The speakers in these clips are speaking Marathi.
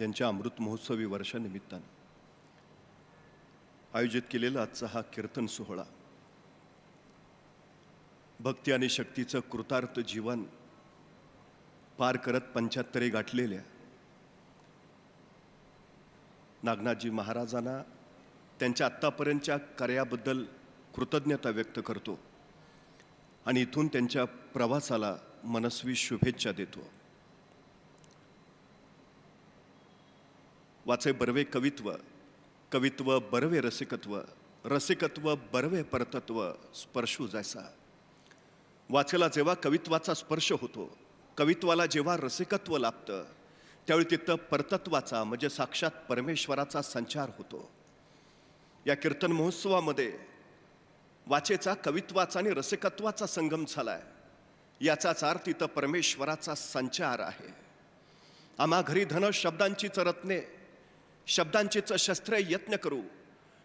यांच्या अमृत महोत्सवी वर्षानिमित्तानं आयोजित केलेला आजचा हा कीर्तन सोहळा भक्ती आणि शक्तीचं कृतार्थ जीवन पार करत पंच्याहत्तरे गाठलेल्या नागनाथजी महाराजांना त्यांच्या आत्तापर्यंतच्या कार्याबद्दल कृतज्ञता व्यक्त करतो आणि इथून त्यांच्या प्रवासाला मनस्वी शुभेच्छा देतो. वाचे बर्वे कवित्व कवित्व बर्वे रसिकत्व रसिकत्व बर्वे परतत्व स्पर्शू जायचा वाचेला जेव्हा कवित्वाचा स्पर्श होतो कवित्वाला जेव्हा रसिकत्व लाभतं त्यावेळी तिथं परतत्वाचा म्हणजे साक्षात परमेश्वराचा संचार होतो। या कीर्तन महोत्सवामध्ये वाचेचा कवित्वाचा आणि रसिकत्वाचा संगम झालाय। याचाच अर्थ तिथं परमेश्वराचा संचार आहे। आम्हा घरी धन शब्दांचीच रत्ने शब्दांचेच शस्त्र यत्न करू.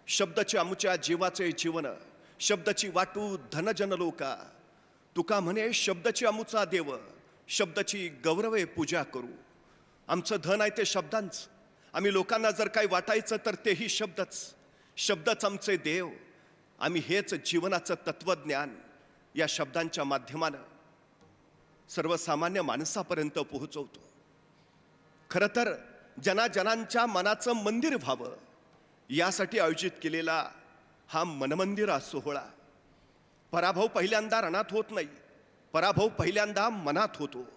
शब्दाचे आमच्या जीवाचे जीवन शब्दाची वाटू धनजन लोका. तुका म्हणे शब्दाची अमुचा देव शब्दाची गौरवे पूजा करू. आमचं धन आहे ते शब्दांच. आम्ही लोकांना जर काही वाटायचं तर तेही शब्दच. शब्दच आमचे देव. आम्ही हेच जीवनाचं तत्वज्ञान. या शब्दांच्या माध्यमानं सर्वसामान्य माणसापर्यंत पोहोचवतो. खरं तर जनाजनांच्या मनाचं मंदिर व्हावं. यासाठी आयोजित केलेला हा मनमंदिरा सोहळा पराभव पहिल्यांदा रणात होत नाही. पराभव पहिल्यांदा मनात होतो.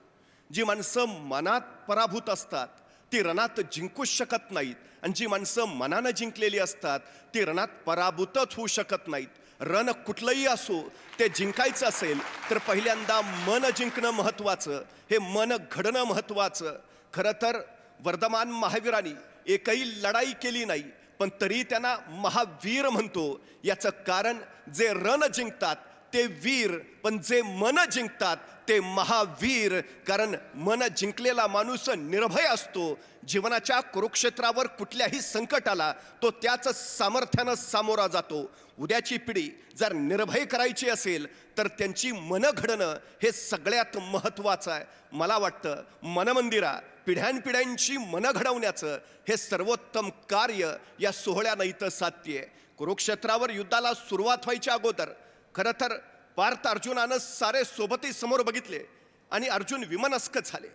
जी माणसं मनात पराभूत असतात ती रणात जिंकूच शकत नाहीत. आणि जी माणसं मनानं जिंकलेली असतात ती रणात पराभूतच होऊ शकत नाहीत. रण कुठलंही असो ते जिंकायचं असेल तर पहिल्यांदा मन जिंकणं महत्त्वाचं. हे मन घडणं महत्त्वाचं. खरं तर वर्धमान महावीरांनी एकही लढाई केली नाही पण तरी त्यांना महावीर म्हणतो. याचं कारण जे रण जिंकतात ते वीर पण जे मन जिंकतात ते महावीर. कारण मन जिंकलेला माणूस निर्भय असतो. जीवनाच्या कुरुक्षेत्रावर कुठल्याही संकटाला तो त्याच सामर्थ्यानं सामोरा जातो. उद्याची पिढी जर निर्भय करायची असेल तर त्यांची मनं घडणं हे सगळ्यात महत्त्वाचं आहे. मला वाटतं मनमंदिरा पिढ्यानपिढ्यांची मनं घडवण्याचं हे सर्वोत्तम कार्य या सोहळ्यानं इथं साध्य आहे. कुरुक्षेत्रावर युद्धाला सुरुवात व्हायच्या अगोदर खरं तर पार्थ अर्जुनानं सारे सोबती समोर बघितले आणि अर्जुन विमनस्क झाले.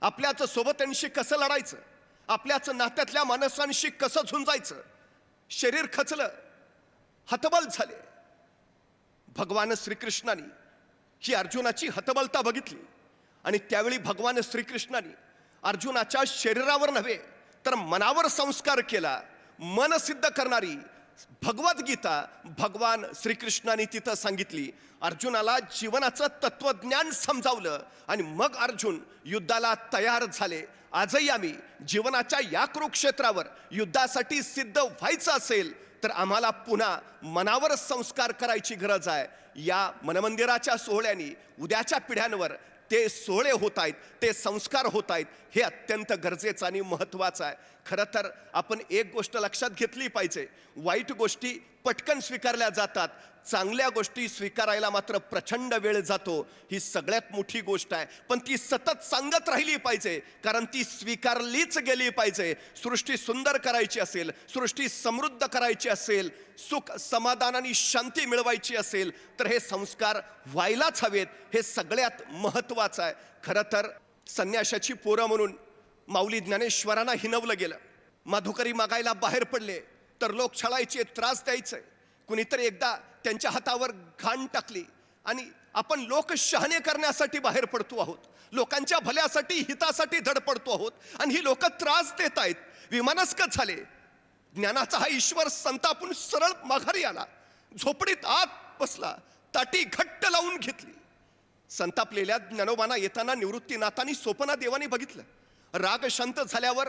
आपल्याच सोबत्यांशी कसं लढायचं? आपल्याच नात्यातल्या माणसांशी कसं झुंजायचं? शरीर खचलं हतबल झाले. भगवान श्रीकृष्णाने ही अर्जुनाची हतबलता बघितली आणि त्यावेळी भगवान श्रीकृष्णाने अर्जुनाच्या शरीरावर नव्हे तर मनावर संस्कार केला मन सिद्ध करणारी भगवद्गीता भगवान श्रीकृष्णाने तिथं सांगितली अर्जुनाला जीवनाचं तत्वज्ञान समजावलं आणि मग अर्जुन युद्धाला तयार झाले. आजही आम्ही जीवनाच्या या कुरुक्षेत्रावर युद्धासाठी सिद्ध व्हायचं असेल तर आम्हाला पुन्हा मनावर संस्कार करायची गरज आहे. या मनमंदिराच्या सोहळ्याने उद्याच्या पिढ्यांवर ते सोहळे होत आहेत ते संस्कार होत आहेत हे अत्यंत गरजेचं आणि महत्त्वाचं आहे. खरं तर आपण एक गोष्ट लक्षात घेतली पाहिजे. वाईट गोष्टी पटकन स्वीकारल्या जातात चांगल्या गोष्टी स्वीकारायला मात्र प्रचंड वेळ जातो. ही सगळ्यात मोठी गोष्ट आहे. पण ती सतत सांगत राहिली पाहिजे. कारण ती स्वीकारलीच गेली पाहिजे. सृष्टी सुंदर करायची असेल सृष्टी समृद्ध करायची असेल सुख समाधान आणि शांती मिळवायची असेल तर हे संस्कार व्हायलाच हवेत. हे सगळ्यात महत्त्वाचं आहे. खरं तर संन्याशाची पोरं म्हणून माऊली ज्ञानेश्वरांना हिनवलं गेलं. माधुकरी मागायला बाहेर पडले तर लोक छळायचे त्रास द्यायचे. कुणीतरी एकदा त्यांच्या हातावर घाण टाकली आणि आपण लोक शहाणे करण्यासाठी बाहेर पडतो आहोत. लोकांच्या भल्यासाठी हितासाठी धडपडतो आहोत. आणि ही लोक त्रास देत आहेत. विमानस्कत झाले. ज्ञानाचा हा ईश्वर संतापून सरळ माघारी आला. झोपडीत आत बसला. ताटी घट्ट लावून घेतली. संतापलेल्या ज्ञानोबांना येताना निवृत्तीनाथांनी सोपना देवानी बघितलं. राग शांत झाल्यावर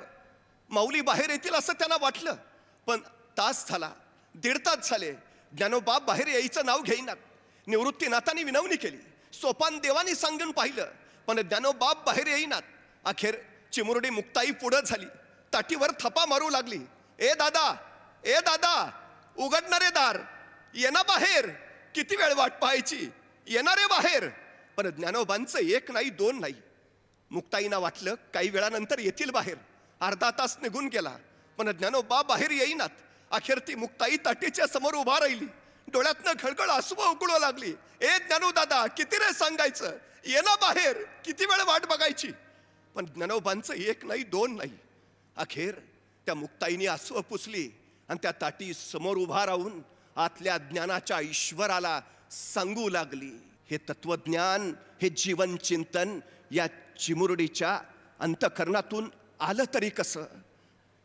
माऊली बाहेर येतील असं त्यांना वाटलं. पण तास झाला. दीड तास झाले. ज्ञानोबा बाहेर यायचं नाव घेईनात निवृत्तीनाथांनी विनवणी केली. सोपान देवाने सांगून पाहिलं पण ज्ञानोबाप बाहेर येईनात अखेर चिमुरडी मुक्ताई पुढं झाली. ताटीवर थपा मारू लागली. ए दादा ए दादा उघडणारे दार. येना बाहेर. किती वेळ वाट पाहायची? येणारे बाहेर. पण ज्ञानोबांचं एक नाही दोन नाही. मुक्ताईना वाटलं काही वेळानंतर येतील बाहेर. अर्धा तास निघून गेला. पण ज्ञानोबा बाहेर येईनात. अखेर ती मुक्ताई ताटीच्या समोर उभा राहिली. डोळ्यातनं खळखळ आसू उकळू लागली. ए ज्ञानू दादा किती रे सांगायचं? ये ना बाहेर. किती वेळ वाट बघायची? पण ज्ञानोबांचं एक नाही दोन नाही. अखेर त्या मुक्ताईने आसू पुसली आणि त्या ताटी समोर उभा राहून आतल्या ज्ञानाच्या ईश्वराला सांगू लागली. हे तत्वज्ञान हे जीवन चिंतन या चिमुरडीच्या अंतकरणातून आलं तरी कसं?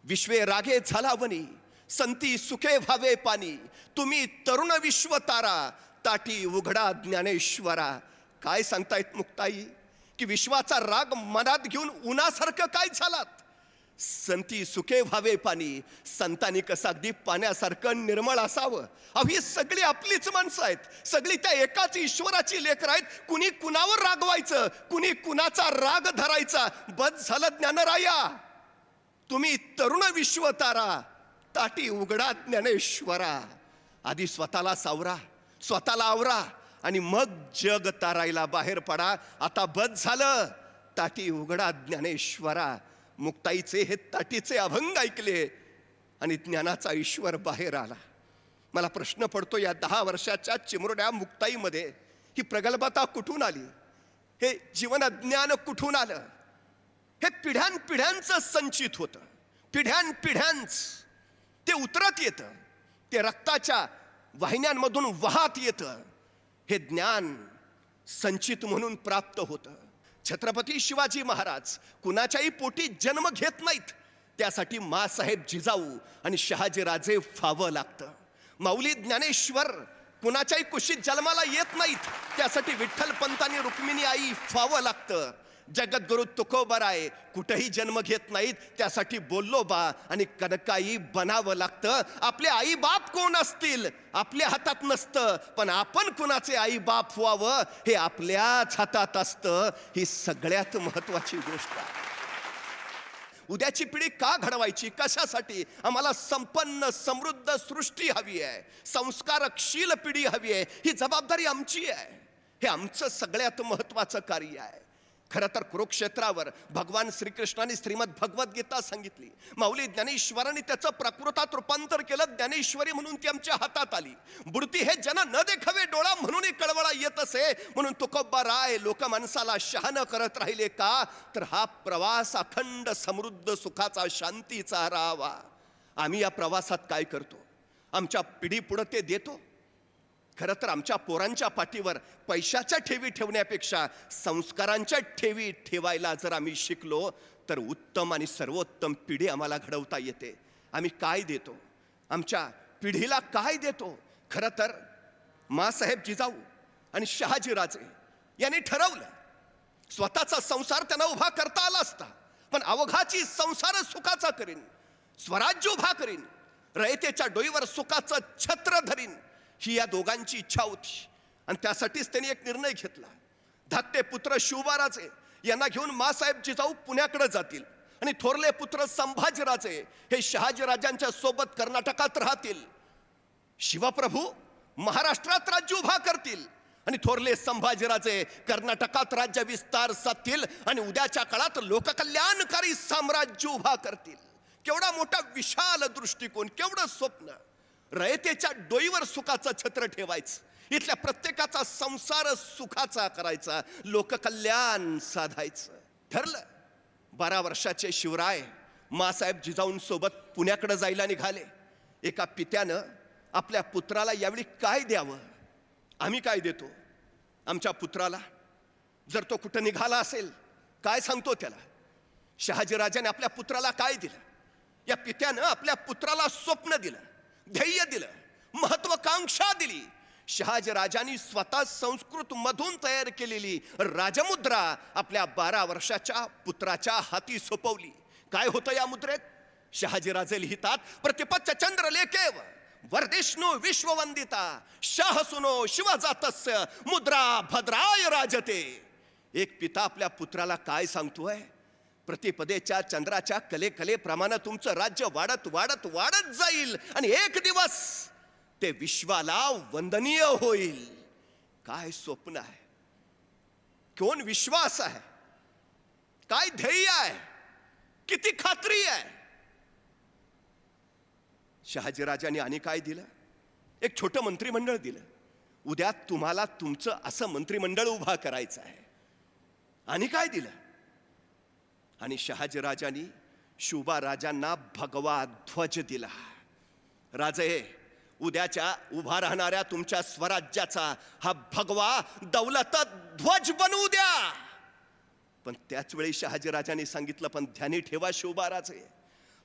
विश्वे रागे झालावनी संती सुखे व्हावे पाणी. तुम्ही तरुण विश्व तारा ताटी उघडा ज्ञानेश्वरा. काय सांगतायत मुक्ताई? की विश्वाचा राग मनात घेऊन उन्हासारखं काय झालात? संती सुखे व्हावे पाणी. संतांनी कसं अगदी पाण्यासारखं निर्मळ असावं. अहो ही सगळी आपलीच माणसं आहेत. सगळी त्या एकाच ईश्वराची लेकर आहेत. कुणी कुणावर रागवायचं? कुणी कुणाचा राग धरायचा? बस झालं ज्ञानराया. तुम्ही तरुण विश्वतारा ताटी उघडा ज्ञानेश्वरा. आधी स्वतःला सावरा स्वतःला आवरा आणि मग जग तारायला बाहेर पडा. आता बद झालं. ताटी उघडा ज्ञानेश्वरा. मुक्ताईचे हे ताटीचे अभंग ऐकले आणि ज्ञानाचा ईश्वर बाहेर आला. मला प्रश्न पडतो या दहा वर्षाच्या चिमुरड्या मुक्ताईमध्ये ही प्रगल्भता कुठून आली? हे जीवन ज्ञान कुठून आलं? हे पिढ्यान पिढ्यांचं संचित होतं. पिढ्यान पिढ्यांच ते उतरत येतं. ते रक्ताच्या वाहिन्यांमधून वाहत येतं. हे ज्ञान संचित म्हणून प्राप्त होतं. छत्रपती शिवाजी महाराज कुणाच्याही पोटी जन्म घेत नाहीत. त्यासाठी मासाहेब जिजाऊ आणि शहाजीराजे फावं लागतं. माऊली ज्ञानेश्वर कुणाच्याही कुशीत जन्माला येत नाहीत. त्यासाठी विठ्ठल पंतांनी रुक्मिणी आई फावं लागतं. जगद्गुरु आहे. कुठेही जन्म घेत नाहीत त्यासाठी बोललो बा. आणि कनकाई बनावं लागतं. आपले आई बाप कोण असतील? आपल्या हातात नसतं. पण आपण कुणाचे आई बाप व्हावं? हे आपल्याच हातात असतं. ही सगळ्यात महत्वाची गोष्ट आहे. उद्याची पिढी का घडवायची? कशासाठी? आम्हाला संपन्न समृद्ध सृष्टी हवी आहे. संस्कारशील पिढी हवी आहे. ही जबाबदारी आमची आहे. हे आमचं सगळ्यात महत्वाचं कार्य आहे. खरं तर कुरुक्षेत्रावर भगवान श्रीकृष्णाने श्रीमद भगवद्गीता सांगितली. माऊली ज्ञानेश्वरांनी त्याचं प्राकृतात रूपांतर केलं ज्ञानेश्वरी म्हणून ती आमच्या हातात आली. बुडती हे जन न देखावे डोळा म्हणूनही कळवळा येत असे. म्हणून तुकोबा राय लोक माणसाला शहाण करत राहिले का? तर हा प्रवास अखंड समृद्ध सुखाचा शांतीचा राहावा आम्ही या प्रवासात काय करतो? आमच्या पिढी पुढं ते देतो? खरं तर आमच्या पोरांच्या पाठीवर पैशाच्या ठेवी ठेवण्यापेक्षा संस्कारांच्या ठेवी ठेवायला जर आम्ही शिकलो तर उत्तम आणि सर्वोत्तम पिढी आम्हाला घडवता येते. आम्ही काय देतो? आमच्या पिढीला काय देतो? खरं तर मासाहेब जिजाऊ आणि शहाजीराजे यांनी ठरवलं. स्वतःचा संसार त्यांना उभा करता आला असता पण अवघाची संसार सुखाचा करीन स्वराज्य उभा करीन रयतेच्या डोईवर सुखाचं छत्र धरीन ही या दोघांची इच्छा होती. आणि त्यासाठीच त्यांनी एक निर्णय घेतला. धाकटे पुत्र शिवबाराचे यांना घेऊन मासाहेब जिजाऊ पुण्याकडे जातील. आणि थोरले पुत्र संभाजीराजे हे शहाजीराजांच्या सोबत कर्नाटकात राहतील. शिवप्रभू महाराष्ट्रात राज्य उभा करतील. आणि थोरले संभाजीराजे कर्नाटकात राज्य विस्तार साधतील आणि उद्याच्या काळात लोककल्याणकारी साम्राज्य उभा करतील. केवढा मोठा विशाल दृष्टिकोन केवढं स्वप्न. रयतेच्या डोईवर सुखाचं छत्र ठेवायचं. इथल्या प्रत्येकाचा संसार सुखाचा करायचा. लोककल्याण साधायचं. ठरलं. बारा वर्षाचे शिवराय मासाहेब जिजाऊंसोबत पुण्याकडे जायला निघाले. एका पित्यानं आपल्या पुत्राला यावेळी काय द्यावं? आम्ही काय देतो? आमच्या पुत्राला? जर तो कुठं निघाला असेल काय सांगतो त्याला? शहाजीराजाने आपल्या पुत्राला काय दिलं? या पित्यानं आपल्या पुत्राला स्वप्न दिलं. ध्येय दिलं महत्वाकांक्षा दिली. शहाजीराजांनी स्वतः संस्कृत मधून तयार केलेली राजमुद्रा आपल्या बारा वर्षाच्या पुत्राच्या हाती सोपवली. काय होतं या मुद्रेत? शहाजीराजे लिहितात प्रतिपच्छ चंद्र लेखेव वरदेष्णू विश्ववंदिता शाह सुनो शिवजातस्य मुद्रा भद्राय राजते. एक पिता आपल्या पुत्राला काय सांगतोय? प्रतिपदेच्या चंद्राच्या कलेकलेप्रमाणे तुमचं राज्य वाढत वाढत वाढत जाईल. आणि एक दिवस ते विश्वाला वंदनीय होईल. काय स्वप्न आहे? कोण विश्वास आहे? काय ध्येय आहे? किती खात्री आहे? शहाजीराजाने आणि काय दिलं? एक छोटं मंत्रिमंडळ दिलं. उद्या तुम्हाला तुमचं असं मंत्रिमंडळ उभा करायचं आहे. आणि काय दिलं? आणि शहाजीराजांनी शुभा राजांना भगवा ध्वज दिला. राजे उद्याच्या उभा राहणाऱ्या तुमच्या स्वराज्याचा हा भगवा दौलत ध्वज बनवू द्या. पण त्याच वेळी शहाजीराजांनी सांगितलं पण ध्यानी ठेवा शोभाराजे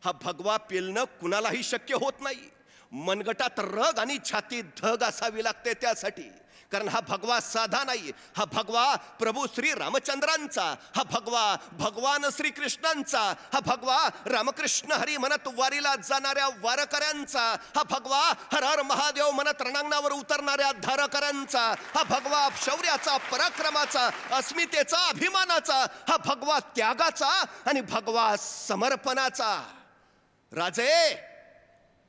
हा भगवा पेलणं कुणालाही शक्य होत नाही. मनगटात रग आणि छाती धग असावी लागते त्यासाठी. कारण हा भगवा साधा नाही हा भगवा प्रभू श्री रामचंद्रांचा हा भगवा भगवान श्रीकृष्णांचा हा भगवा रामकृष्ण हरी म्हणत वारीला जाणाऱ्या वारकऱ्यांचा हा भगवा हर हर महादेव म्हणत रणांगणावर उतरणाऱ्या धारकऱ्यांचा हा भगवा शौर्याचा पराक्रमाचा अस्मितेचा अभिमानाचा हा भगवा त्यागाचा आणि भगवा समर्पणाचा. राजे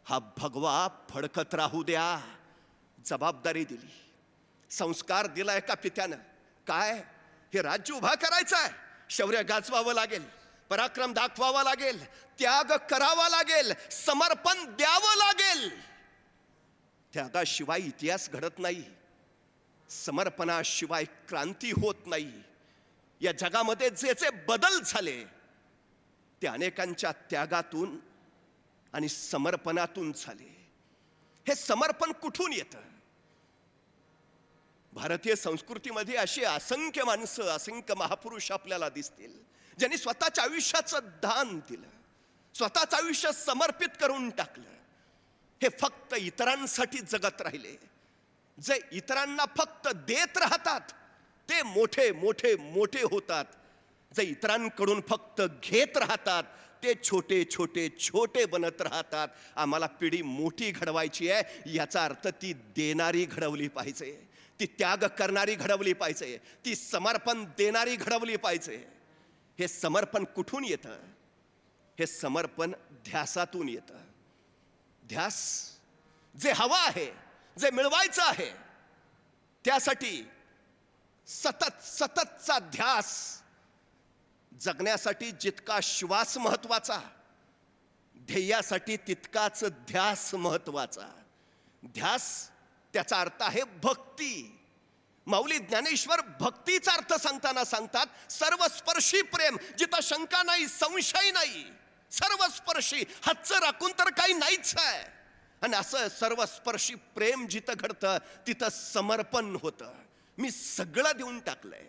हा भगवा फडकत राहू द्या. जबाबदारी दिली. संस्कार दिलाय का पित्यानं. काय? हे राज्य उभा करायचं आहे शौर्य गाजवावं लागेल. पराक्रम दाखवावा लागेल. त्याग करावा लागेल. समर्पण द्यावं लागेल. त्यागाशिवाय इतिहास घडत नाही. समर्पणाशिवाय क्रांती होत नाही. या जगामध्ये जे जे बदल झाले ते अनेकांच्या त्यागातून आणि समर्पणातून झाले. हे समर्पण कुठून येतं? भारतीय संस्कृतीमध्ये अशी असंख्य माणसं असंख्य महापुरुष आपल्याला दिसतील ज्यांनी स्वतःच्या आयुष्याचं दान दिलं स्वतःचं आयुष्य समर्पित करून टाकलं. हे फक्त इतरांसाठी जगत राहिले. जे इतरांना फक्त देत राहतात ते मोठे मोठे मोठे होतात. जे इतरांकडून फक्त घेत राहतात. ते छोटे छोटे छोटे बनत राहतात. आम्हाला पिढी मोठी घडवायची आहे. याचा अर्थ ती देणारी घडवली पाहिजे. ती त्याग करणारी घडवली पाहिजे. ती समर्पण देणारी घडवली पाहिजे. हे समर्पण कुठून येतं? हे समर्पण ध्यासातून येतं. ध्यास जे हवं आहे जे मिळवायचं आहे त्यासाठी सतत सततचा ध्यास जगण्यासाठी जितका श्वास महत्त्वाचा ध्येयासाठी तितकाच ध्यास महत्त्वाचा. ध्यास त्याचा अर्थ आहे भक्ती. माऊली ज्ञानेश्वर भक्तीचा अर्थ सांगताना सांगतात सर्वस्पर्शी प्रेम जिथं शंका नाही संशय नाही. सर्वस्पर्शी हातचं राखून तर काही नाहीच आहे. आणि असं सर्वस्पर्शी प्रेम जिथं घडतं तिथं समर्पण होतं. मी सगळं देऊन टाकलंय.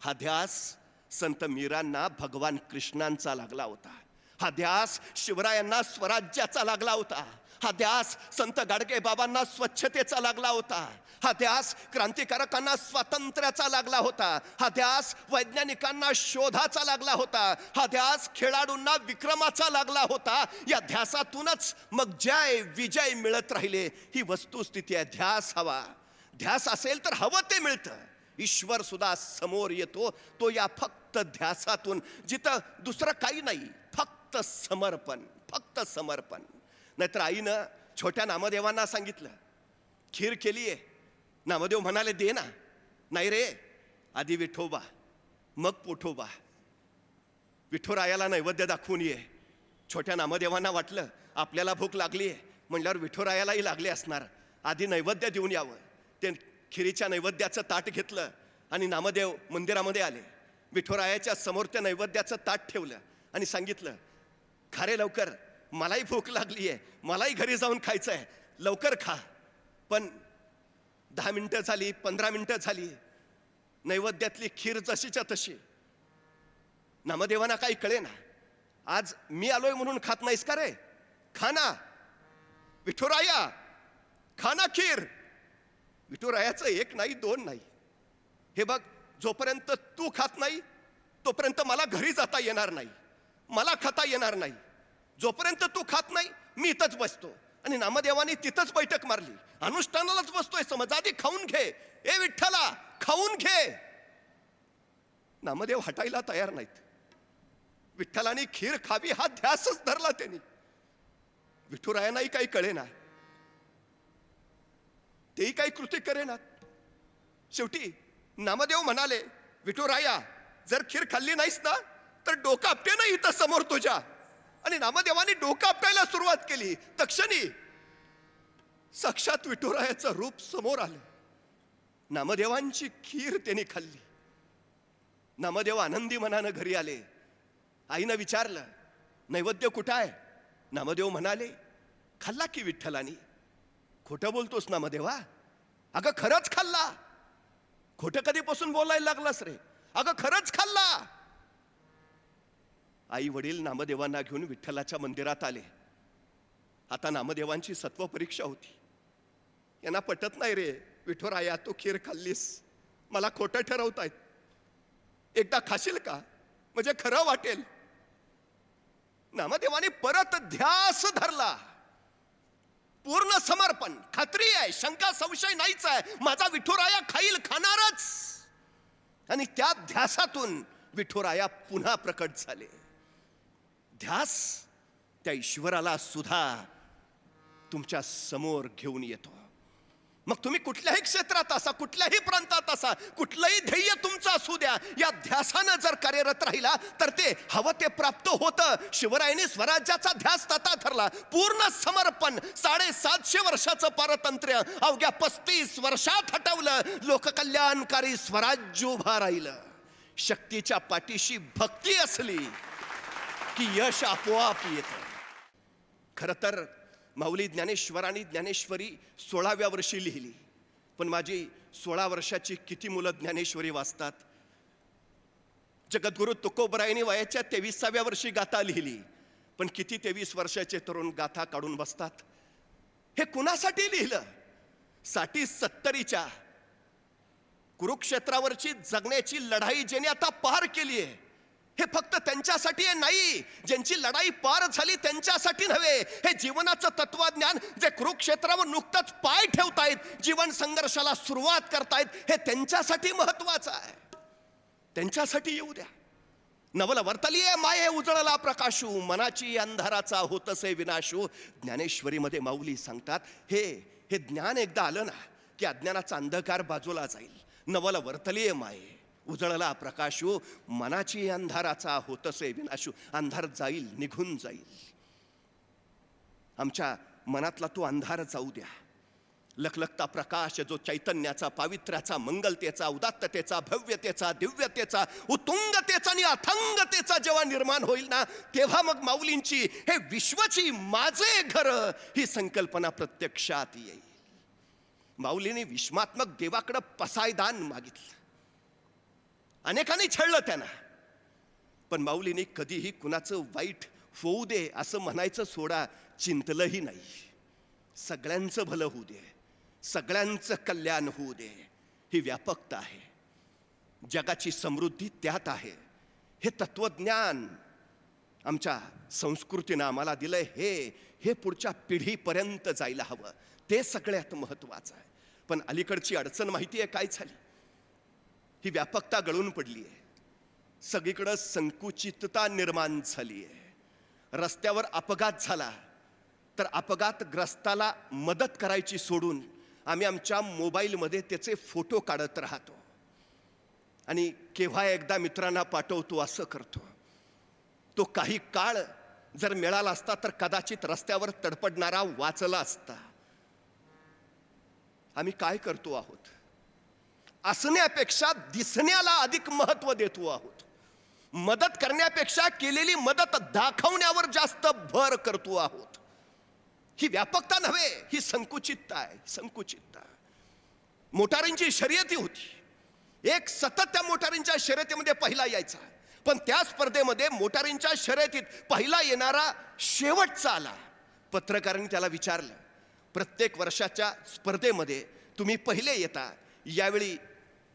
हा ध्यास संत मीरांना भगवान कृष्णांचा लागला होता. हा ध्यास शिवरायांना स्वराज्याचा लागला होता. हा ध्यास संत गाडगे बाबांना स्वच्छतेचा लागला होता. हा ध्यास क्रांतिकारकांना स्वातंत्र्याचा लागला होता. हा ध्यास वैज्ञानिकांना शोधाचा लागला होता. हा ध्यास खेळाडूंना विक्रमाचा लागला होता. या ध्यासातूनच मग जय विजय मिळत राहिले. ही वस्तुस्थिती आहे ध्यास हवा. ध्यास असेल तर हवं ते मिळतं. ईश्वर सुद्धा समोर येतो. तो या फक्त फक्त ध्यासातून जिथं दुसरं काही नाही फक्त समर्पण फक्त समर्पण. नाहीतर आईनं छोट्या नामदेवांना सांगितलं खीर केली आहे नामदेव म्हणाले दे ना. नाही रे आधी विठोबा मग पोठोबा. विठोरायाला नैवेद्य दाखवून ये. छोट्या नामदेवांना वाटलं आपल्याला भूक लागली आहे म्हणल्यावर विठोरायालाही लागली असणार. आधी नैवेद्य देऊन यावं. ते खिरीच्या नैवेद्याचं ताट घेतलं आणि नामदेव मंदिरामध्ये आले. विठोरायाच्या समोर त्या नैवेद्याचं ताट ठेवलं आणि सांगितलं खारे लवकर मलाही भूक लागली आहे मलाही घरी जाऊन खायचं आहे लवकर खा. पण दहा मिनटं झाली पंधरा मिनटं झाली नैवेद्यातली खीर जशीच्या तशी. नामदेवांना काही कळे ना आज मी आलोय म्हणून खात नाहीस का रे? खाना विठुराया खीर. विठुरायाचं एक नाही दोन नाही. हे बघ जोपर्यंत तू खात नाही तोपर्यंत मला घरी जाता येणार नाही. मला खाता येणार नाही. जोपर्यंत तू खात नाही मी इथंच बसतो. आणि नामदेवाने तिथंच बैठक मारली. अनुष्ठानालाच बसतोय समज. आधी खाऊन घे. ए विठ्ठला खाऊन घे. नामदेव हटायला तयार नाहीत. विठ्ठलाने खीर खावी हा ध्यासच धरला त्यांनी. विठुरायांनाही काही कळेना. तेही काही कृती करेनात. शेवटी नामदेव म्हणाले विठुराया जर खीर खाल्ली नाहीस ना तर डोकं आपटे ना इथं समोर तुझ्या. आणि नामदेवाने डोकं आपटायला सुरुवात केली. तक्षणी साक्षात विठुरायाचं रूप समोर आलं. नामदेवांची खीर त्यांनी खाल्ली. नामदेव आनंदी मनानं घरी आले. आईनं विचारलं नैवेद्य कुठं आहे? नामदेव म्हणाले खाल्ला की विठ्ठलानी. खोटं बोलतोस नामदेवा. अगं खरंच खाल्ला. खोटं कधीपासून बोलायला लागलास रे? अगं खरंच खाल्ला. आई वडील नामदेवांना घेऊन विठ्ठलाच्या मंदिरात आले. आता नामदेवांची सत्व परीक्षा होती. यांना पटत नाही रे विठोराया तू खीर खाल्लीस. मला खोटं ठरवतायत. एकदा खाशील का? म्हणजे खरं वाटेल. नामदेवाने परत ध्यास धरला. पूर्ण समर्पण. खात्री आहे शंका संशय नाहीच आहे. माझा विठुराया खाईल खाणारच. आणि त्या ध्यासातून विठुराया पुन्हा प्रकट झाले. ध्यास त्या ईश्वराला सुद्धा तुमच्यासमोर घेऊन येतो. मग तुम्ही कुठल्याही क्षेत्रात असा कुठल्याही प्रांतात असा कुठलंही ध्येय तुमचं असू द्या या ध्यासानं जर कार्यरत राहिला तर ते हवं ते प्राप्त होतं. शिवरायांनी स्वराज्याचा ध्यास तथा ठरला पूर्ण समर्पण साडेसातशे वर्षाचं पारतंत्र्य अवघ्या पस्तीस वर्षात हटवलं. लोककल्याणकारी स्वराज्य उभा राहिलं. शक्तीच्या पाठीशी भक्ती असली की यश आपोआप येतं. खरं तर माऊली ज्ञानेश्वरांनी ज्ञानेश्वरी सोळाव्या वर्षी लिहिली. पण माझी सोळा वर्षाची किती मुलं ज्ञानेश्वरी वाचतात? जगद्गुरु तुकोबरायांनी वयाच्या तेविसाव्या वर्षी गाथा लिहिली. पण किती तेवीस वर्षाचे तरुण गाथा काढून बसतात? हे कुणासाठी लिहिलं? साठी सत्तरीच्या कुरुक्षेत्रावरची जगण्याची लढाई ज्याने आता पार केली आहे. हे फक्त त्यांच्यासाठी हे नाही ज्यांची लढाई पार झाली त्यांच्यासाठी नव्हे. हे जीवनाचं तत्वज्ञान जे कुरुक्षेत्रावर नुकतंच पाय ठेवतायत जीवन संघर्षाला सुरुवात करतायत हे त्यांच्यासाठी महत्वाचं आहे. त्यांच्यासाठी येऊ द्या. नवल वर्तलीये माये उजळला प्रकाशू मनाची अंधाराचा होतसे विनाशू. ज्ञानेश्वरीमध्ये माऊली सांगतात हे हे ज्ञान एकदा आलं ना की अज्ञानाचा अंधकार बाजूला जाईल. नवल वर्तलीये माये. उजळला प्रकाशू मनाची अंधाराचा होतसे विनाशू. अंधार जाईल निघून जाईल. आमच्या मनातला तो अंधार जाऊ द्या. लखलखता प्रकाश जो चैतन्याचा पावित्र्याचा मंगलतेचा उदात्ततेचा भव्यतेचा दिव्यतेचा उत्तुंगतेचा आणि अथंगतेचा जेव्हा निर्माण होईल ना तेव्हा मग माऊलींची हे विश्वची माझे घर ही संकल्पना प्रत्यक्षात येईल. माऊलीने विश्वात्मक देवाकडं पसायदान मागितलं. अनेकांनी छळलं त्यांना. पण माऊलीने कधीही कुणाचं वाईट होऊ दे असं म्हणायचं सोडा चिंतलंही नाही. सगळ्यांचं भलं होऊ दे. सगळ्यांचं कल्याण होऊ दे. ही व्यापकता आहे. जगाची समृद्धी त्यात आहे. हे तत्वज्ञान आमच्या संस्कृतीनं आम्हाला दिलंय. हे हे पुढच्या पिढीपर्यंत जायला हवं. ते सगळ्यात महत्त्वाचं आहे. पण अलीकडची अडचण माहिती आहे काय झाली? ही व्यापकता गळून पडली आहे सगळीकडं संकुचितता निर्माण झाली आहे रस्त्यावर अपघात झाला तर अपघातग्रस्ताला मदत करायची सोडून आम्ही आमच्या मोबाईलमध्ये त्याचे फोटो काढत राहतो. आणि केव्हा एकदा मित्रांना पाठवतो असं करतो. तो काही काळ जर मिळाला असता तर कदाचित रस्त्यावर तडपडणारा वाचला असता. आम्ही काय करतो आहोत? असण्यापेक्षा दिसण्याला अधिक महत्त्व देतो आहोत. मदत करण्यापेक्षा केलेली मदत दाखवण्यावर जास्त भर करतो आहोत. ही व्यापकता नव्हे ही संकुचितता आहे संकुचितता मोटारींची शर्यती होती. एक सतत त्या मोटारींच्या शर्यतीमध्ये पहिला यायचा पण त्या स्पर्धेमध्ये मोटारींच्या शर्यतीत पहिला येणारा शेवटचा आला. पत्रकारांनी त्याला विचारलं प्रत्येक वर्षाच्या स्पर्धेमध्ये तुम्ही पहिले येता यावेळी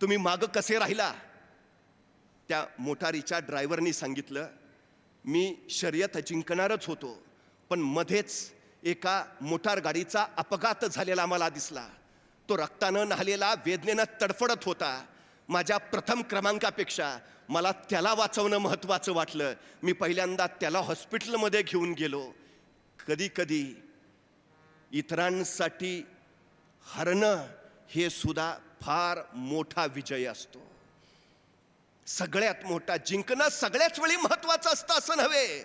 तुम्ही मागं कसे राहिला? त्या मोटारीच्या ड्रायव्हरनी सांगितलं मी शर्यत जिंकणारच होतो पण मध्येच एका मोटार गाडीचा अपघात झालेला मला दिसला. तो रक्तानं न्हालेला वेदनेनं तडफडत होता. माझ्या प्रथम क्रमांकापेक्षा मला त्याला वाचवणं महत्त्वाचं वाटलं. मी पहिल्यांदा त्याला हॉस्पिटलमध्ये घेऊन गेलो. कधी कधी इतरांसाठी हरणं हे सुद्धा फार मोठा विजय असतो. सगळ्यात मोठा जिंकणं सगळ्याच वेळी महत्वाचं असतं असं नव्हे.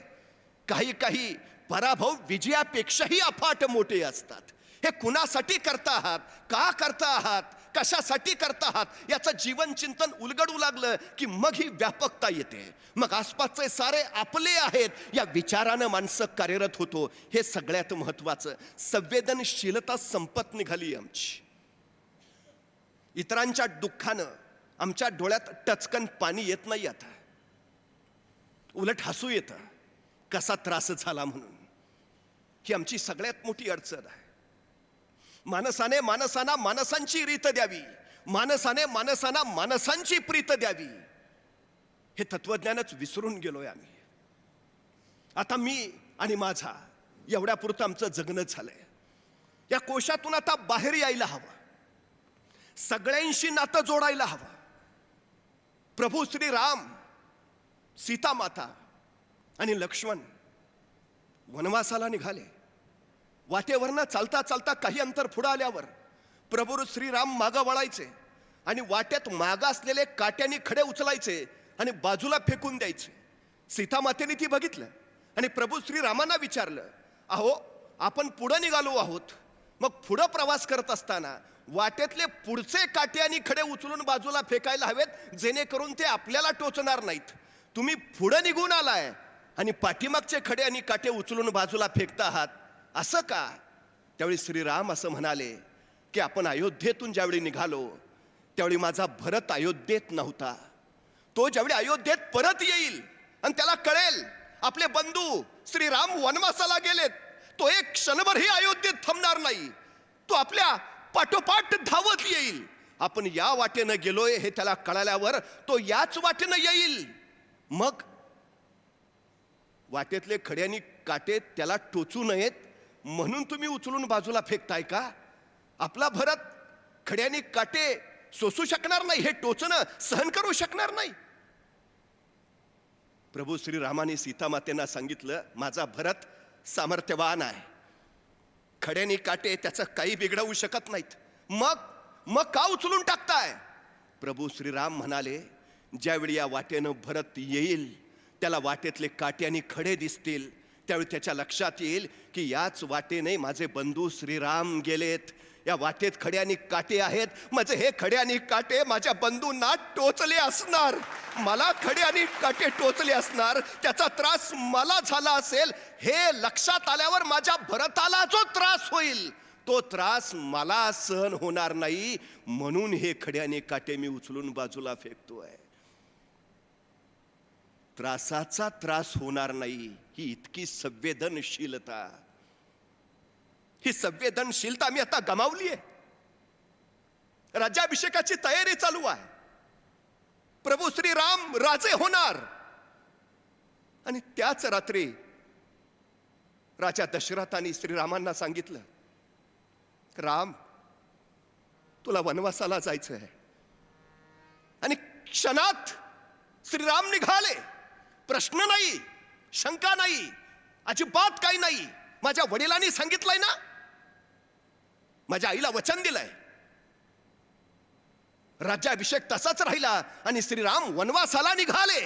काही काही पराभव विजयापेक्षाही अफाट मोठे असतात. हे कुणासाठी करता आहात? का करता आहात? कशासाठी करता आहात? याचं जीवन चिंतन उलगडू लागलं की मग ही व्यापकता येते. मग आसपासचे सारे आपले आहेत. या विचारानं माणसं कार्यरत होतो. हे सगळ्यात महत्वाचं संवेदनशीलता संपत निघाली आमची. इतरांच्या दुःखानं आमच्या डोळ्यात टचकन पाणी येत नाही आता. उलट हसू येतं. कसा त्रास झाला म्हणून. ही आमची सगळ्यात मोठी अडचण आहे. माणसाने माणसांना माणसांची रीत द्यावी. माणसाने माणसांना माणसांची प्रीत द्यावी. हे तत्वज्ञानच विसरून गेलोय आम्ही. आता मी आणि माझा एवढ्यापुरतं आमचं जगणं झालंय. या कोशातून आता बाहेर यायला हवं. सगळ्यांशी नातं जोडायला हवं. प्रभू श्री राम सीता माता आणि लक्ष्मण वनवासाला निघाले. वाटेवरनं चालता चालता काही अंतर पुढं आल्यावर प्रभू श्रीराम मागं वळायचे आणि वाट्यात मागं असलेले काट्याने खडे उचलायचे आणि बाजूला फेकून द्यायचे. सीतामातेने ती बघितलं आणि प्रभू श्रीरामांना विचारलं अहो आपण पुढं निघालो आहोत. मग पुढं प्रवास करत असताना वाटेतले पुढचे काटे आणि खडे उचलून बाजूला फेकायला हवेत जेणेकरून ते आपल्याला टोचणार नाहीत. तुम्ही पुढं निघून आलाय आणि पाठीमागचे खडे आणि काटे उचलून बाजूला फेकता आहात. असं का? त्यावेळी श्रीराम असं म्हणाले की आपण अयोध्येतून ज्यावेळी निघालो त्यावेळी माझा भरत अयोध्येत नव्हता. तो ज्यावेळी अयोध्येत परत येईल आणि त्याला कळेल आपले बंधू श्रीराम वनवासाला गेलेत. तो एक क्षणभरही अयोध्येत थांबणार नाही. तो आपल्या पाठोपाठ धावत येईल. आपण या वाटेनं गेलोय हे त्याला कळाल्यावर तो याच वाटेनं येईल. मग वाटेतले खड्यानी काटे त्याला टोचू नयेत. म्हणून तुम्ही उचलून बाजूला फेकताय का? आपला भरत खड्यानी काटे सोसू शकणार नाही हे टोचणं सहन करू शकणार नाही. प्रभू श्रीरामाने सीतामातेंना सांगितलं माझा भरत सामर्थ्यवान आहे. खड्यानी काटे त्याचं काही बिघडवू शकत नाहीत. मग मग का उचलून टाकताय? प्रभू श्रीराम म्हणाले ज्यावेळी या वाटेनं भरत येईल त्याला वाटेतले काटे आणि खडे दिसतील. त्यावेळी त्याच्या लक्षात येईल की याच वाटेने माझे बंधू श्रीराम गेलेत. या वाटेत खडे आणि काटे आहेत. माझे हे खडे आणि काटे माझ्या बंधूंना टोचले असणार. मला खडे आणि काटे टोचले असणार. त्याचा त्रास मला झाला असेल. हे लक्षात आल्यावर माझ्या भरताला जो त्रास होईल तो त्रास मला सहन होणार नाही. म्हणून हे खडे आणि काटे मी उचलून बाजूला फेकतोय. त्रासाचा त्रास होणार नाही. ही इतकी संवेदनशीलता. ही संवेदनशीलता मी आता गमावली आहे. राज्याभिषेकाची तयारी चालू आहे. प्रभू श्री राम राजे होणार. आणि त्याच रात्री राजा दशरथाने श्रीरामांना सांगितलं राम तुला वनवासाला जायचं आहे. आणि क्षणात श्रीराम निघाले. प्रश्न नाही शंका नाही अजिबात काही नाही. माझ्या वडिलांनी सांगितलंय ना माझ्या आईला वचन दिलंय. राज्याभिषेक तसाच राहिला आणि श्रीराम वनवासाला निघाले.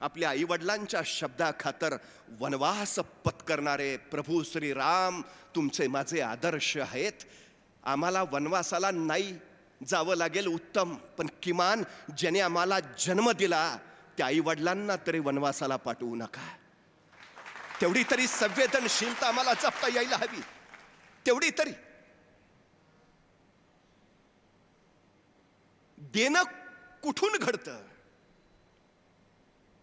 आपल्या आई वडिलांच्या शब्दाखातर वनवास पत्करणारे प्रभू श्रीराम तुमचे माझे आदर्श आहेत. आम्हाला वनवासाला नाही जावं लागेल उत्तम पण किमान ज्याने आम्हाला जन्म दिला त्या आई वडिलांना तरी वनवासाला पाठवू नका. तेवढी तरी संवेदनशीलता आम्हाला जपता यायला हवी. तेवढी तरी देणं कुठून घडतं?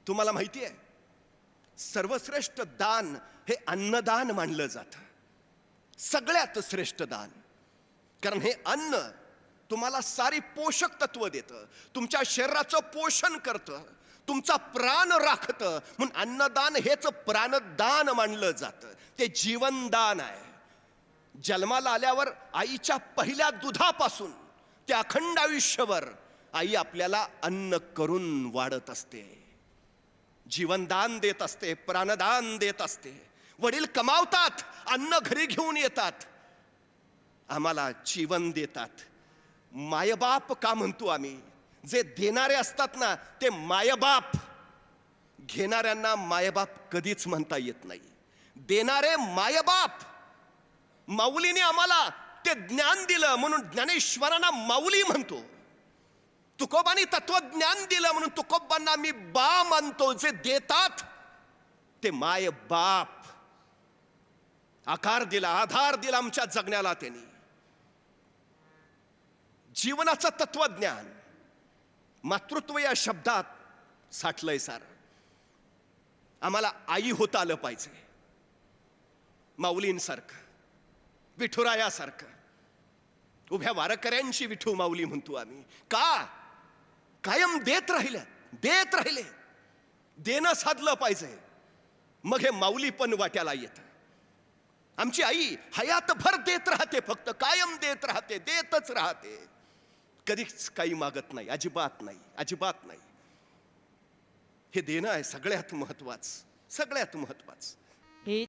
तुम्हाला माहिती आहे सर्वश्रेष्ठ दान हे अन्नदान मानलं जातं. सगळ्यात श्रेष्ठ दान. कारण हे अन्न तुम्हाला सारी पोषक तत्व देतं. तुमच्या शरीराचं पोषण करतं. तुमचा प्राण राखतं. म्हणून अन्नदान हेच प्राणदान मानलं जातं. ते जीवनदान आहे. जन्माला आल्यावर आईच्या पहिल्या दुधापासून ते अखंड आयुष्यभर आई आपल्याला अन्न करून वाढत असते. जीवनदान देत असते प्राणदान देत असते. वडील कमावतात अन्न घरी घेऊन येतात. आम्हाला जीवन देतात. मायबाप का म्हणतो आम्ही? जे देणारे असतात ना ते मायबाप. घेणाऱ्यांना मायबाप कधीच म्हणता येत नाही. देणारे मायबाप. माऊलीने आम्हाला ते ज्ञान दिलं म्हणून ज्ञानेश्वरांना माऊली म्हणतो. तुकोबांनी तत्वज्ञान दिलं म्हणून तुकोबांना मी बा मानतो जे देतात ते माय बाप. आकार दिला आधार दिला आमच्या जगण्याला त्यांनी. जीवनाचं तत्वज्ञान मातृत्व या शब्दात साठलंय सार. आम्हाला आई होता आलं पाहिजे. माऊलींसारखं विठुरायासारखं. उभ्या वारकऱ्यांची विठू माऊली म्हणतो आम्ही. का? कायम देत राहिले देत राहिले. देणं साधलं पाहिजे. मग हे माऊली पण वाट्याला येत. आमची आई हयातभर देत राहते फक्त कायम देत राहते देतच राहते. कधीच काही मागत नाही अजिबात नाही अजिबात नाही. हे देणं आहे सगळ्यात महत्वाचं सगळ्यात महत्वाचं.